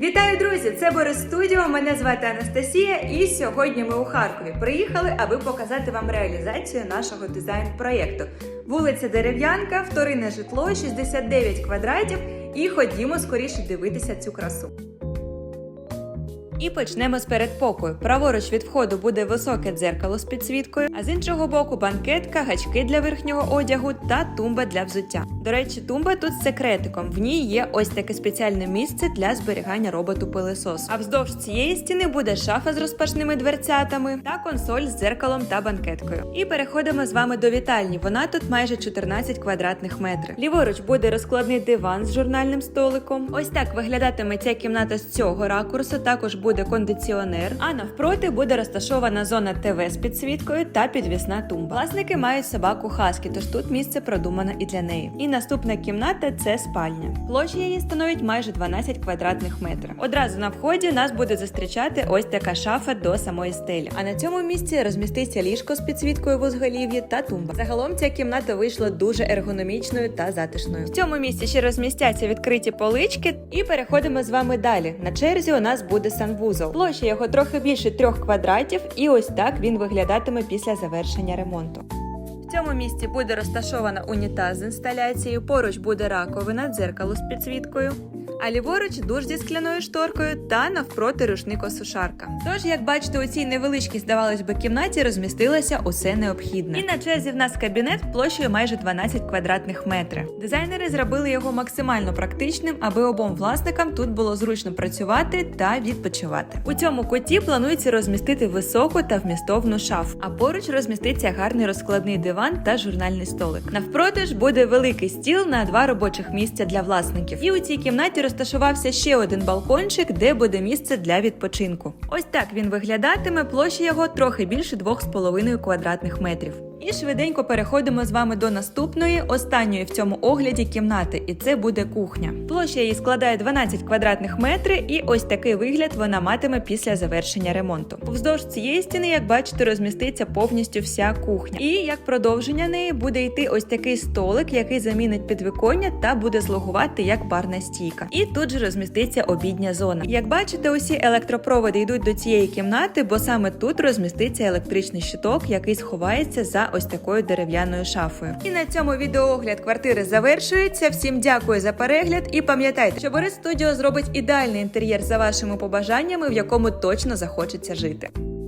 Вітаю, друзі! Це Борис Студіо. Мене звати Анастасія, і сьогодні ми у Харкові приїхали, аби показати вам реалізацію нашого дизайн-проєкту. Вулиця Дерев'янка, вторинне житло, 69 квадратів. І ходімо скоріше дивитися цю красу. І почнемо з передпокою. Праворуч від входу буде високе дзеркало з підсвіткою, а з іншого боку банкетка, гачки для верхнього одягу та тумба для взуття. До речі, тумба тут з секретиком. В ній є ось таке спеціальне місце для зберігання роботу пилесосу. А вздовж цієї стіни буде шафа з розпашними дверцятами та консоль з дзеркалом та банкеткою. І переходимо з вами до вітальні. Вона тут майже 14 квадратних метрів. Ліворуч буде розкладний диван з журнальним столиком. Ось так виглядатиме ця кімната з цього ракурсу. Також буде кондиціонер. А навпроти буде розташована зона ТВ з підсвіткою та підвісна тумба. Власники мають собаку Хаскі, тож тут місце продумано і для неї. І наступна кімната це спальня. Площа її становить майже 12 квадратних метрів. Одразу на вході нас буде зустрічати ось така шафа до самої стелі. А на цьому місці розміститься ліжко з підсвіткою в узголів'ї та тумба. Загалом ця кімната вийшла дуже ергономічною та затишною. В цьому місці ще розмістяться відкриті полички, і переходимо з вами далі. На черзі у нас буде санвузол. Площа його трохи більше трьох квадратів, і ось так він виглядатиме після завершення ремонту. Цьому місці буде розташована унітаз з інсталяцією, поруч буде раковина, дзеркало з підсвіткою. А ліворуч душ зі скляною шторкою та навпроти рушник-осушарка. Тож, як бачите, у цій невеличкій, здавалось би, кімнаті розмістилося усе необхідне. І на черзі в нас кабінет площею майже 12 квадратних метрів. Дизайнери зробили його максимально практичним, аби обом власникам тут було зручно працювати та відпочивати. У цьому куті планується розмістити високу та вмістовну шафу, а поруч розміститься гарний розкладний диван та журнальний столик. Навпроти ж буде великий стіл на два робочих місця для власників. І у цій кімнаті розташувався ще один балкончик, де буде місце для відпочинку. Ось так він виглядатиме. Площа його трохи більше 2,5 квадратних метрів. І швиденько переходимо з вами до наступної, останньої в цьому огляді кімнати, і це буде кухня. Площа її складає 12 квадратних метрів, і ось такий вигляд вона матиме після завершення ремонту. Вздовж цієї стіни, як бачите, розміститься повністю вся кухня. І як продовження неї буде йти ось такий столик, який замінить підвіконня та буде слугувати як барна стійка. І тут же розміститься обідня зона. Як бачите, усі електропроводи йдуть до цієї кімнати, бо саме тут розміститься електричний щиток, який сховається за ось такою дерев'яною шафою. І на цьому відеоогляд квартири завершується. Всім дякую за перегляд і пам'ятайте, що Борис Студіо зробить ідеальний інтер'єр за вашими побажаннями, в якому точно захочеться жити.